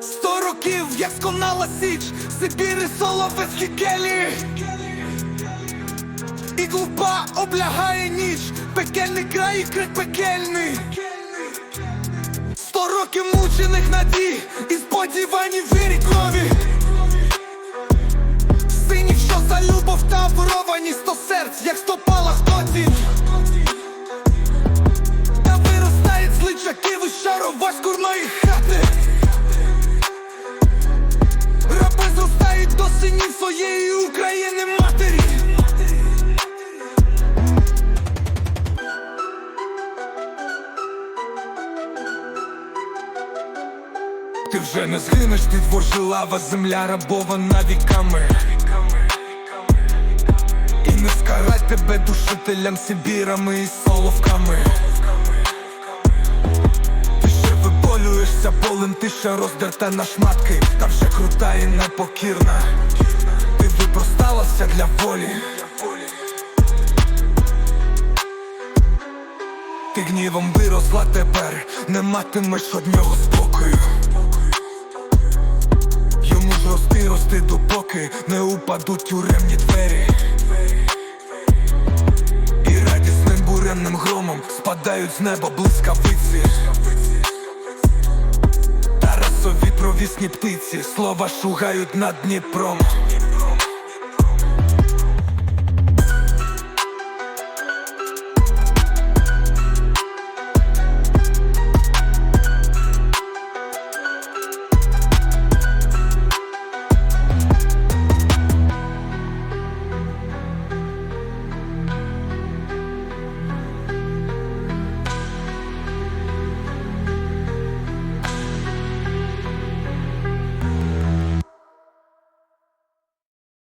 Сто років, як сконала січ, Сибіри соло без хікелі І глупа облягає ніч, пекельний край і крик пекельний. Сто років мучених надій і сподівань вірі крові. Синів, що за любов та воровані сто серць, як сто палах своєї України матері. Ти вже не згинеш, ти двор жилава, земля рабована віками І не скарать тебе душителям Сибірами і соловками. Ти ще виболюєшся болем, ти ще роздерта на шматки. Та вже крута і непокірна для волі. Ти гнівом виросла тепер, не матимеш од нього спокою. Йому ж рости, рости допоки не упадуть тюремні двері. І радісним буремним громом спадають з неба блискавиці. Тарасові провісні птиці, слова шугають над Дніпром